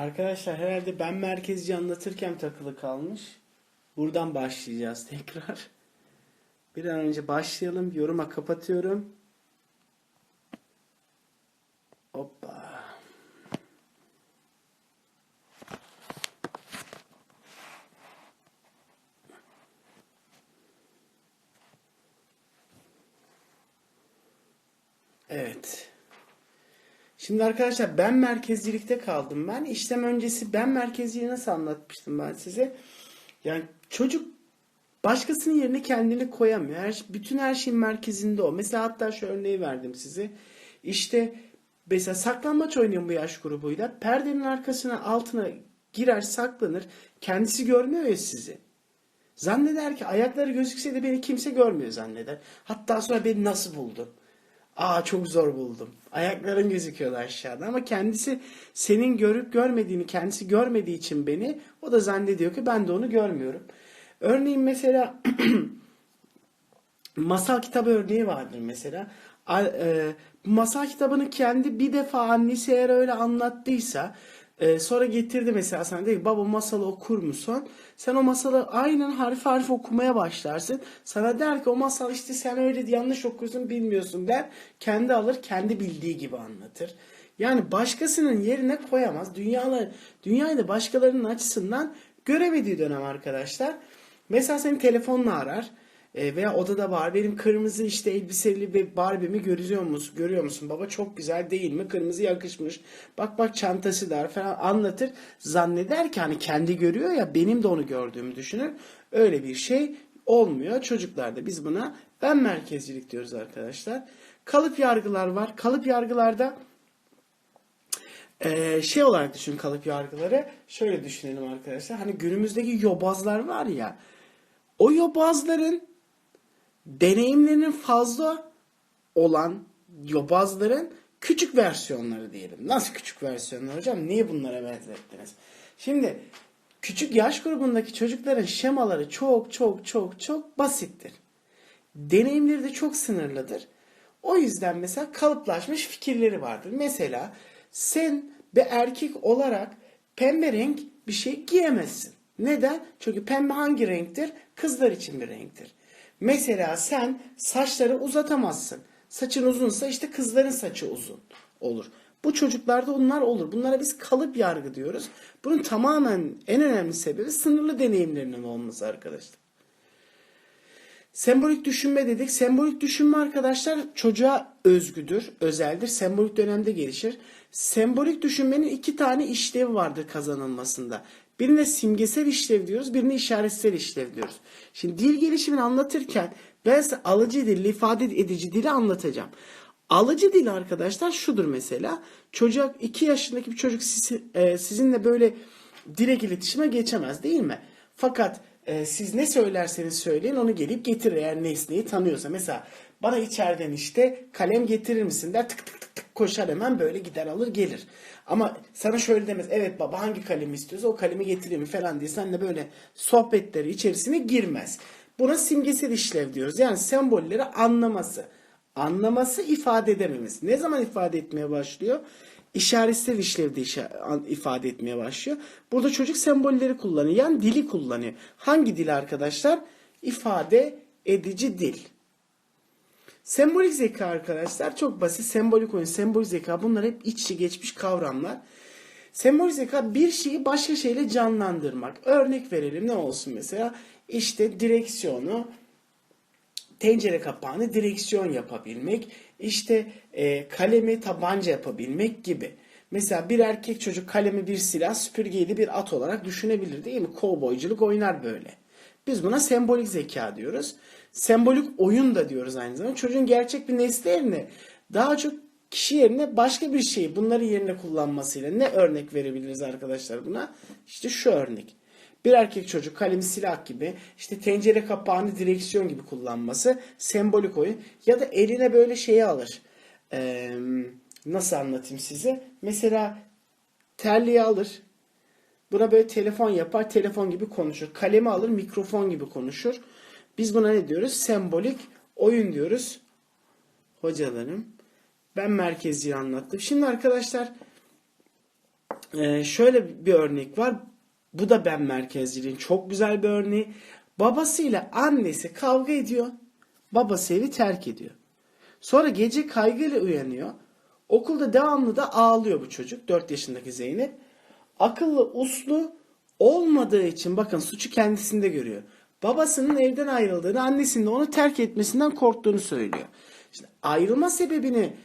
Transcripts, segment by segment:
Arkadaşlar herhalde ben merkezci anlatırken takılı kalmış. Buradan başlayacağız tekrar. Bir an önce başlayalım. Yoruma kapatıyorum. Hoppa. Evet. Şimdi arkadaşlar ben merkezcilikte kaldım ben. İşlem öncesi ben merkezciliği nasıl anlatmıştım ben size? Yani çocuk başkasının yerine kendini koyamıyor. Her, bütün her şeyin merkezinde o. Mesela hatta şu örneği verdim size. İşte mesela saklambaç oynayan bu yaş grubuyla perdenin arkasına altına girer saklanır. Kendisi görmüyor ya sizi. Zanneder ki ayakları gözükse de beni kimse görmüyor zanneder. Hatta sonra beni nasıl buldun? Aa çok zor buldum. Ayakların gözüküyordu aşağıda ama kendisi senin görüp görmediğini kendisi görmediği için beni o da zannediyor ki ben de onu görmüyorum. Örneğin mesela masal kitabı örneği vardır mesela. E, masal kitabını kendi bir defa annesi eğer öyle anlattıysa e, sonra getirdi mesela sana dedi baba masalı okur musun? Sen o masalı aynen harf harf okumaya başlarsın. Sana der ki o masal işte sen öyle yanlış okuyorsun bilmiyorsun der. Kendi alır kendi bildiği gibi anlatır. Yani başkasının yerine koyamaz. Dünyalar, dünyayı da başkalarının açısından göremediği dönem arkadaşlar. Mesela seni telefonla arar. E, veya odada var benim kırmızı işte elbiseli bir Barbie'mi görüyor musun? Görüyor musun? Baba çok güzel değil mi? Kırmızı yakışmış. Bak bak çantası dar falan anlatır. Zanneder ki hani kendi görüyor ya benim de onu gördüğümü düşünür. Öyle bir şey olmuyor çocuklarda. Biz buna ben merkezcilik diyoruz arkadaşlar. Kalıp yargılar var. Kalıp yargılarda ee, şey olarak düşün kalıp yargıları. Şöyle düşünelim arkadaşlar. Hani günümüzdeki yobazlar var ya. O yobazların deneyimlerinin fazla olan yobazların küçük versiyonları diyelim. Nasıl küçük versiyonlar hocam? Niye bunlara benzettiniz? Şimdi küçük yaş grubundaki çocukların şemaları çok çok çok çok basittir. Deneyimleri de çok sınırlıdır. O yüzden mesela kalıplaşmış fikirleri vardır. Mesela sen bir erkek olarak pembe renk bir şey giyemezsin. Neden? Çünkü pembe hangi renktir? Kızlar için bir renktir. Mesela sen saçları uzatamazsın. Saçın uzunsa işte kızların saçı uzun olur. Bu çocuklarda onlar olur. Bunlara biz kalıp yargı diyoruz. Bunun tamamen en önemli sebebi sınırlı deneyimlerinin olması arkadaşlar. Sembolik düşünme dedik. Sembolik düşünme arkadaşlar çocuğa özgüdür, özeldir. Sembolik dönemde gelişir. Sembolik düşünmenin iki tane işlevi vardır kazanılmasında. Birine simgesel işlev diyoruz, birine işaretsel işlev diyoruz. Şimdi dil gelişimini anlatırken ben size alıcı dil, ifade edici dili anlatacağım. Alıcı dil arkadaşlar şudur mesela. Çocuk 2 yaşındaki bir çocuk e, sizinle böyle direkt iletişime geçemez değil mi? Fakat e, siz ne söylerseniz söyleyin onu gelip getirir eğer nesneyi tanıyorsa. Mesela bana içeriden işte kalem getirir misin der tık tık tık tık koşar hemen böyle gider alır gelir. Ama sana şöyle demez evet baba hangi kalemi istiyorsa o kalemi getireyim falan diye seninle böyle sohbetleri içerisine girmez. Buna simgesel işlev diyoruz. Yani sembolleri anlaması. Anlaması ifade edememiz. Ne zaman ifade etmeye başlıyor? İşaretsel işlevde ifade etmeye başlıyor. Burada çocuk sembolleri kullanıyor. Yani dili kullanıyor. Hangi dil arkadaşlar? İfade edici dil. Sembolik zeka arkadaşlar çok basit. Sembolik oyun, sembolik zeka bunlar hep iç içe geçmiş kavramlar. Sembolik zeka bir şeyi başka şeyle canlandırmak. Örnek verelim ne olsun mesela? İşte direksiyonu tencere kapağını direksiyon yapabilmek, işte e, kalemi tabanca yapabilmek gibi. Mesela bir erkek çocuk kalemi bir silah, süpürgeyi bir at olarak düşünebilir değil mi? Kovboyculuk oynar böyle. Biz buna sembolik zeka diyoruz. Sembolik oyun da diyoruz aynı zamanda. Çocuğun gerçek bir nesne yerine daha çok kişi yerine başka bir şeyi bunları yerine kullanmasıyla ne örnek verebiliriz arkadaşlar buna? İşte şu örnek. Bir erkek çocuk kalemi silah gibi işte tencere kapağını direksiyon gibi kullanması sembolik oyun ya da eline böyle şeyi alır. Ee, nasıl anlatayım size? Mesela terliği alır. Buna böyle telefon yapar, telefon gibi konuşur. Kalemi alır, mikrofon gibi konuşur. Biz buna ne diyoruz? Sembolik oyun diyoruz. Hocalarım. Ben merkezi anlattım. Şimdi arkadaşlar Ee, şöyle bir örnek var. Bu da ben merkezciliğin çok güzel bir örneği. Babasıyla annesi kavga ediyor. Babası evi terk ediyor. Sonra gece kaygıyla uyanıyor. Okulda devamlı da ağlıyor bu çocuk. 4 yaşındaki Zeynep. Akıllı, uslu olmadığı için bakın suçu kendisinde görüyor. Babasının evden ayrıldığını, annesinin onu terk etmesinden korktuğunu söylüyor. İşte ayrılma sebebini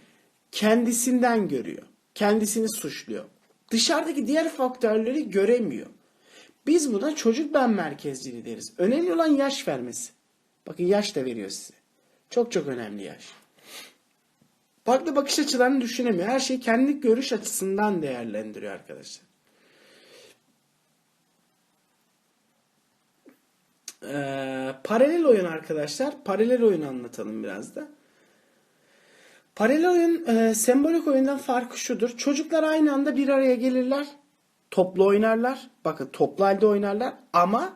kendisinden görüyor. Kendisini suçluyor. Dışarıdaki diğer faktörleri göremiyor. Biz buna çocuk ben merkezciliği deriz. Önemli olan yaş vermesi. Bakın yaş da veriyor size. Çok çok önemli yaş. Farklı bakış açılarını düşünemiyor. Her şeyi kendi görüş açısından değerlendiriyor arkadaşlar. Ee, paralel oyun arkadaşlar. Paralel oyun anlatalım biraz da. Paralel oyun e, sembolik oyundan farkı şudur. Çocuklar aynı anda bir araya gelirler. Toplu oynarlar. Bakın toplu halde oynarlar ama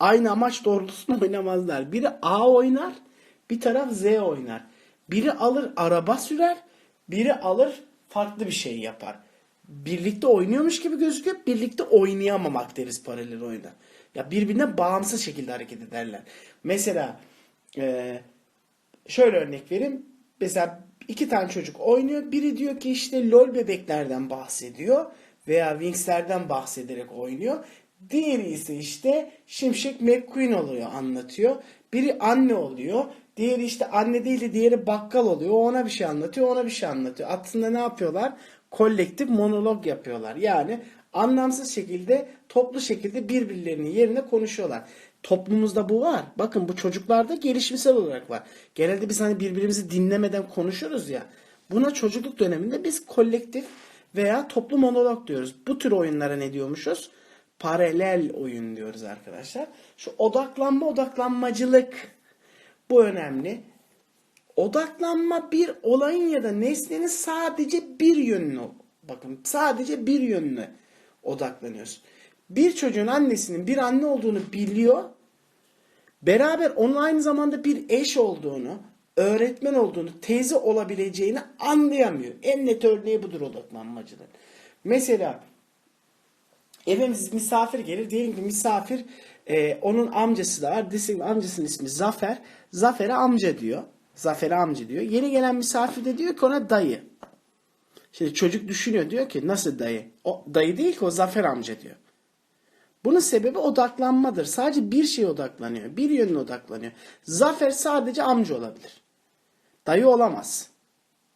aynı amaç doğrultusunda oynamazlar. Biri A oynar, bir taraf Z oynar. Biri alır araba sürer, biri alır farklı bir şey yapar. Birlikte oynuyormuş gibi gözüküyor, birlikte oynayamamak deriz paralel oyunda. Ya birbirine bağımsız şekilde hareket ederler. Mesela e, şöyle örnek vereyim. Mesela iki tane çocuk oynuyor. Biri diyor ki işte lol bebeklerden bahsediyor veya Wings'lerden bahsederek oynuyor. Diğeri ise işte Şimşek McQueen oluyor anlatıyor. Biri anne oluyor. Diğeri işte anne değil de diğeri bakkal oluyor. Ona bir şey anlatıyor, ona bir şey anlatıyor. Aslında ne yapıyorlar? Kolektif monolog yapıyorlar. Yani anlamsız şekilde, toplu şekilde birbirlerinin yerine konuşuyorlar. Toplumumuzda bu var. Bakın bu çocuklarda gelişimsel olarak var. Genelde biz hani birbirimizi dinlemeden konuşuruz ya. Buna çocukluk döneminde biz kolektif veya toplu monolog diyoruz. Bu tür oyunlara ne diyormuşuz? Paralel oyun diyoruz arkadaşlar. Şu odaklanma odaklanmacılık bu önemli. Odaklanma bir olayın ya da nesnenin sadece bir yönünü bakın sadece bir yönüne odaklanıyorsun. Bir çocuğun annesinin bir anne olduğunu biliyor. Beraber onun aynı zamanda bir eş olduğunu, öğretmen olduğunu, teyze olabileceğini anlayamıyor. En net örneği budur odaklanmacılığın. Mesela eve misafir gelir. Diyelim ki misafir e, onun amcası da var. Desin amcasının ismi Zafer. Zafer'e amca diyor. Zafer'e amca diyor. Yeni gelen misafir de diyor ki ona dayı. Şimdi çocuk düşünüyor diyor ki nasıl dayı? O dayı değil ki o Zafer amca diyor. Bunun sebebi odaklanmadır. Sadece bir şeye odaklanıyor. Bir yönüne odaklanıyor. Zafer sadece amca olabilir. Dayı olamaz.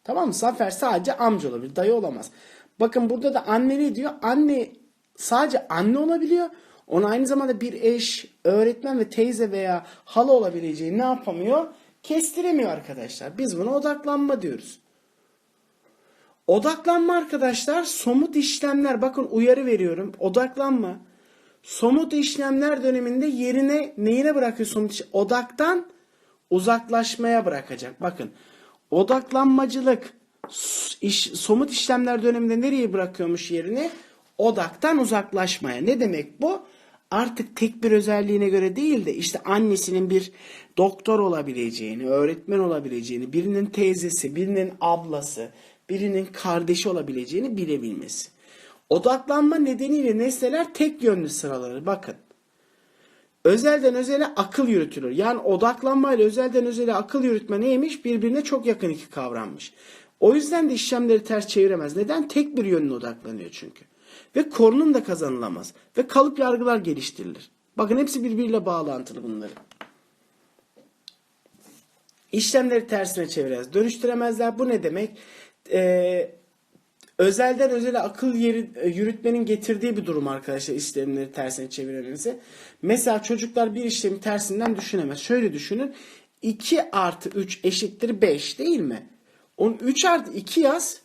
Tamam mı? Zafer sadece amca olabilir. Dayı olamaz. Bakın burada da anne ne diyor? Anne sadece anne olabiliyor. Ona aynı zamanda bir eş, öğretmen ve teyze veya hala olabileceği ne yapamıyor? Kestiremiyor arkadaşlar. Biz buna odaklanma diyoruz. Odaklanma arkadaşlar somut işlemler. Bakın uyarı veriyorum. Odaklanma. Somut işlemler döneminde yerine neyine bırakıyor somut iş- Odaktan uzaklaşmaya bırakacak. Bakın odaklanmacılık iş, somut işlemler döneminde nereye bırakıyormuş yerini? Odaktan uzaklaşmaya. Ne demek bu? Artık tek bir özelliğine göre değil de işte annesinin bir doktor olabileceğini, öğretmen olabileceğini, birinin teyzesi, birinin ablası, birinin kardeşi olabileceğini bilebilmesi. Odaklanma nedeniyle nesneler tek yönlü sıralanır. Bakın. Özelden özele akıl yürütülür. Yani odaklanma ile özelden özele akıl yürütme neymiş? Birbirine çok yakın iki kavrammış. O yüzden de işlemleri ters çeviremez. Neden? Tek bir yönüne odaklanıyor çünkü. Ve korunum da kazanılamaz. Ve kalıp yargılar geliştirilir. Bakın hepsi birbiriyle bağlantılı bunların. İşlemleri tersine çeviremez. Dönüştüremezler. Bu ne demek? Ee, özelden özele akıl yeri, e, yürütmenin getirdiği bir durum arkadaşlar işlemleri tersine çevirmemizi. Mesela çocuklar bir işlemi tersinden düşünemez. Şöyle düşünün. 2 artı 3 eşittir 5 değil mi? Onu 3 artı 2 yaz.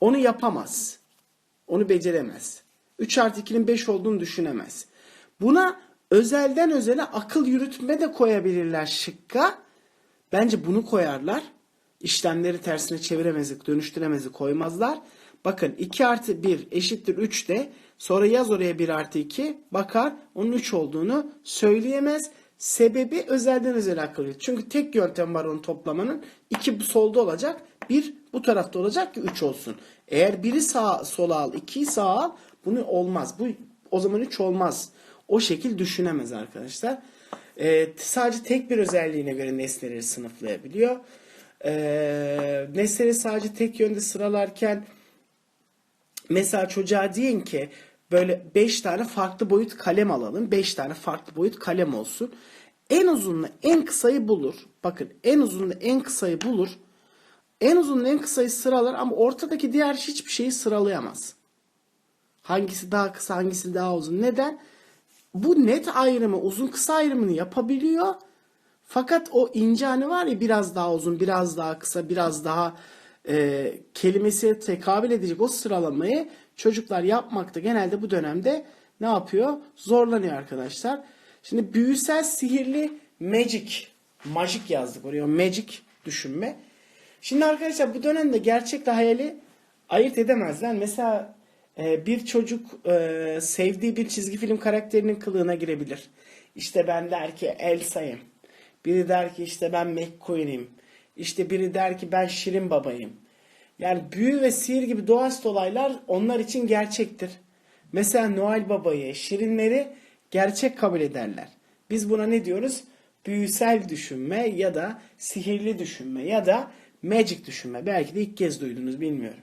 Onu yapamaz. Onu beceremez. 3 artı 2'nin 5 olduğunu düşünemez. Buna özelden özele akıl yürütme de koyabilirler şıkka. Bence bunu koyarlar. İşlemleri tersine çeviremezlik, dönüştüremezlik koymazlar. Bakın 2 artı 1 eşittir 3 de sonra yaz oraya 1 artı 2 bakar onun 3 olduğunu söyleyemez. Sebebi özelden özele akıl yürütme. Çünkü tek yöntem var onu toplamanın. 2 solda olacak, bir Bu tarafta olacak ki 3 olsun. Eğer biri sağ sola al, 2'yi sağa al bunu olmaz. Bu o zaman 3 olmaz. O şekil düşünemez arkadaşlar. Ee, sadece tek bir özelliğine göre nesneleri sınıflayabiliyor. Ee, nesneleri sadece tek yönde sıralarken mesela çocuğa deyin ki böyle 5 tane farklı boyut kalem alalım. 5 tane farklı boyut kalem olsun. En uzunla en kısayı bulur. Bakın en uzunla en kısayı bulur. En uzunla en kısayı sıralar ama ortadaki diğer hiçbir şeyi sıralayamaz. Hangisi daha kısa hangisi daha uzun. Neden? Bu net ayrımı uzun kısa ayrımını yapabiliyor. Fakat o ince hani var ya biraz daha uzun, biraz daha kısa, biraz daha e, kelimesi tekabül edecek o sıralamayı çocuklar yapmakta genelde bu dönemde ne yapıyor? Zorlanıyor arkadaşlar. Şimdi büyüsel sihirli magic, magic yazdık oraya magic düşünme. Şimdi arkadaşlar bu dönemde gerçekle hayali ayırt edemezler. Mesela e, bir çocuk e, sevdiği bir çizgi film karakterinin kılığına girebilir. İşte ben der ki Elsa'yım. Biri der ki işte ben McQueen'im. İşte biri der ki ben Şirin babayım. Yani büyü ve sihir gibi doğaüstü olaylar onlar için gerçektir. Mesela Noel babayı, Şirinleri gerçek kabul ederler. Biz buna ne diyoruz? Büyüsel düşünme ya da sihirli düşünme ya da magic düşünme. Belki de ilk kez duydunuz bilmiyorum.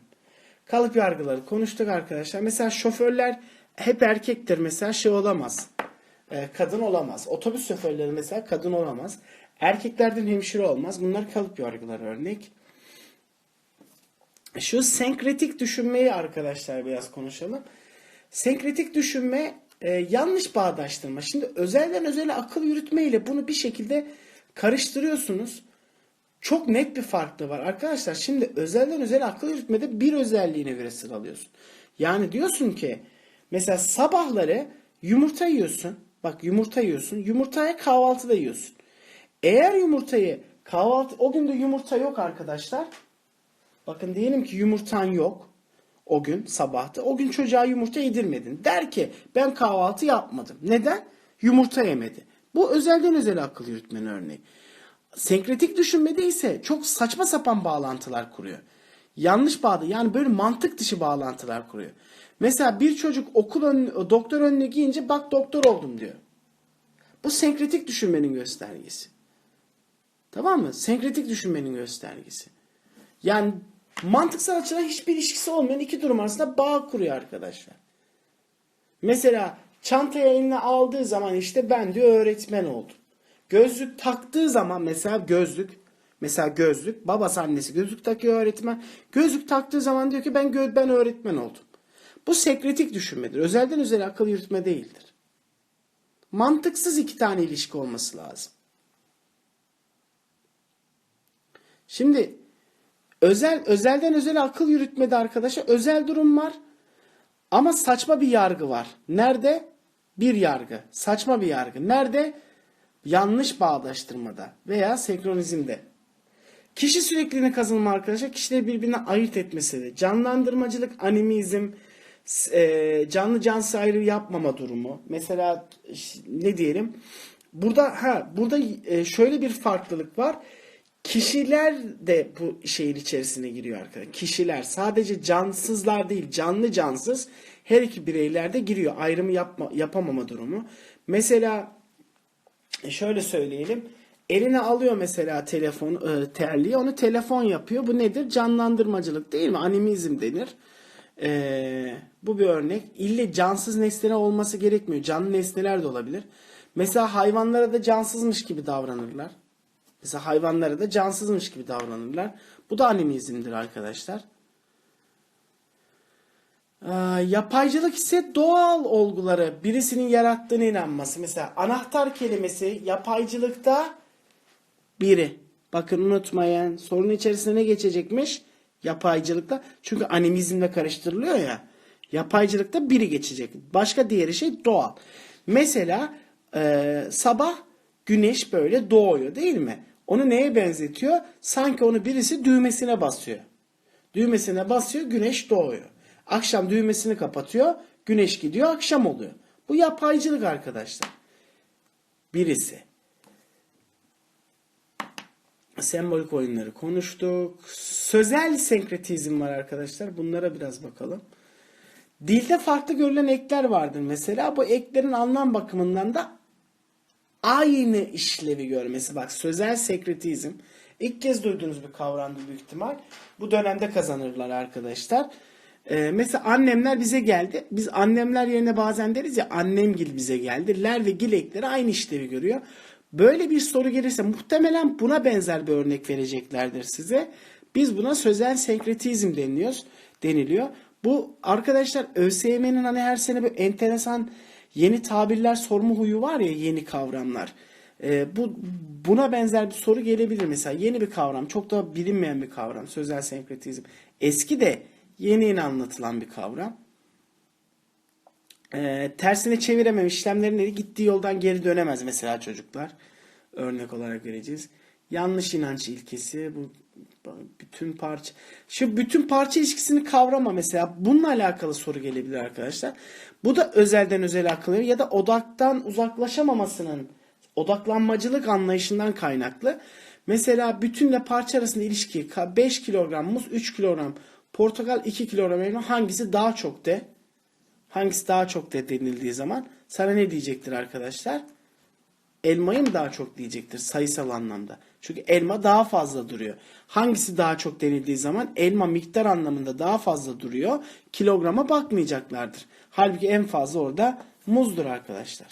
Kalıp yargıları konuştuk arkadaşlar. Mesela şoförler hep erkektir mesela şey olamaz. Ee, kadın olamaz. Otobüs şoförleri mesela kadın olamaz. Erkeklerden hemşire olmaz. Bunlar kalıp yargıları örnek. Şu senkretik düşünmeyi arkadaşlar biraz konuşalım. Senkretik düşünme e, yanlış bağdaştırma. Şimdi özelden özele akıl yürütme ile bunu bir şekilde karıştırıyorsunuz. Çok net bir farklı var. Arkadaşlar şimdi özelden özele akıl yürütmede bir özelliğine göre sıralıyorsun. Yani diyorsun ki mesela sabahları yumurta yiyorsun. Bak yumurta yiyorsun. Yumurtaya kahvaltıda yiyorsun. Eğer yumurtayı kahvaltı o gün de yumurta yok arkadaşlar. Bakın diyelim ki yumurtan yok o gün sabahta. O gün çocuğa yumurta yedirmedin. Der ki ben kahvaltı yapmadım. Neden? Yumurta yemedi. Bu özelden özel akıl yürütmenin örneği. Senkretik düşünmede ise çok saçma sapan bağlantılar kuruyor. Yanlış bağlı yani böyle mantık dışı bağlantılar kuruyor. Mesela bir çocuk okul ön, doktor önlüğü giyince bak doktor oldum diyor. Bu senkretik düşünmenin göstergesi. Tamam mı? Senkretik düşünmenin göstergesi. Yani mantıksal açıdan hiçbir ilişkisi olmayan iki durum arasında bağ kuruyor arkadaşlar. Mesela çantaya eline aldığı zaman işte ben diyor öğretmen oldum. Gözlük taktığı zaman mesela gözlük mesela gözlük babası annesi gözlük takıyor öğretmen. Gözlük taktığı zaman diyor ki ben ben öğretmen oldum. Bu sekretik düşünmedir. Özelden özel akıl yürütme değildir. Mantıksız iki tane ilişki olması lazım. Şimdi özel özelden özel akıl yürütmede arkadaşa özel durum var. Ama saçma bir yargı var. Nerede? Bir yargı. Saçma bir yargı. Nerede? Yanlış bağdaştırmada veya senkronizmde. Kişi sürekliliğine kazanma arkadaşlar kişileri birbirine ayırt etmesi. Canlandırmacılık, animizm, e, canlı cansız ayrı yapmama durumu. Mesela ne diyelim? Burada ha burada e, şöyle bir farklılık var. Kişiler de bu şeyin içerisine giriyor arkadaşlar. Kişiler sadece cansızlar değil, canlı cansız her iki bireyler de giriyor. Ayrımı yapma, yapamama durumu. Mesela e, şöyle söyleyelim. Eline alıyor mesela telefon e, terliği onu telefon yapıyor. Bu nedir? Canlandırmacılık değil mi? Animizm denir. E, bu bir örnek. İlle cansız nesne olması gerekmiyor. Canlı nesneler de olabilir. Mesela hayvanlara da cansızmış gibi davranırlar. Mesela hayvanlara da cansızmış gibi davranırlar. Bu da animizmdir arkadaşlar. Ee, yapaycılık ise doğal olguları birisinin yarattığına inanması. Mesela anahtar kelimesi yapaycılıkta biri. Bakın unutmayın sorun içerisinde ne geçecekmiş? Yapaycılıkta. Çünkü animizmle karıştırılıyor ya. Yapaycılıkta biri geçecek. Başka diğeri şey doğal. Mesela e, sabah güneş böyle doğuyor değil mi? Onu neye benzetiyor? Sanki onu birisi düğmesine basıyor. Düğmesine basıyor güneş doğuyor. Akşam düğmesini kapatıyor güneş gidiyor akşam oluyor. Bu yapaycılık arkadaşlar. Birisi. Sembolik oyunları konuştuk. Sözel senkretizm var arkadaşlar. Bunlara biraz bakalım. Dilde farklı görülen ekler vardır mesela. Bu eklerin anlam bakımından da aynı işlevi görmesi. Bak sözel sekretizm. İlk kez duyduğunuz bir kavramdı büyük ihtimal. Bu dönemde kazanırlar arkadaşlar. Ee, mesela annemler bize geldi. Biz annemler yerine bazen deriz ya annemgil bize geldi. Ler ve gil ekleri aynı işlevi görüyor. Böyle bir soru gelirse muhtemelen buna benzer bir örnek vereceklerdir size. Biz buna sözel senkretizm deniliyoruz, deniliyor. Bu arkadaşlar ÖSYM'nin hani her sene böyle enteresan yeni tabirler sorma huyu var ya yeni kavramlar. Ee, bu buna benzer bir soru gelebilir mesela. Yeni bir kavram, çok da bilinmeyen bir kavram sözel senkretizm. Eski de yeni yeni anlatılan bir kavram. Ee, tersine çeviremem işlemlerin gittiği yoldan geri dönemez mesela çocuklar. Örnek olarak vereceğiz. Yanlış inanç ilkesi bu bütün parça şu bütün parça ilişkisini kavrama mesela bununla alakalı soru gelebilir arkadaşlar. Bu da özelden özel akılıyor ya da odaktan uzaklaşamamasının odaklanmacılık anlayışından kaynaklı. Mesela bütünle parça arasında ilişki 5 kilogram muz 3 kilogram portakal 2 kilogram elma hangisi daha çok de hangisi daha çok de denildiği zaman sana ne diyecektir arkadaşlar? Elmayı mı daha çok diyecektir sayısal anlamda. Çünkü elma daha fazla duruyor. Hangisi daha çok denildiği zaman elma miktar anlamında daha fazla duruyor. Kilograma bakmayacaklardır. Halbuki en fazla orada muzdur arkadaşlar.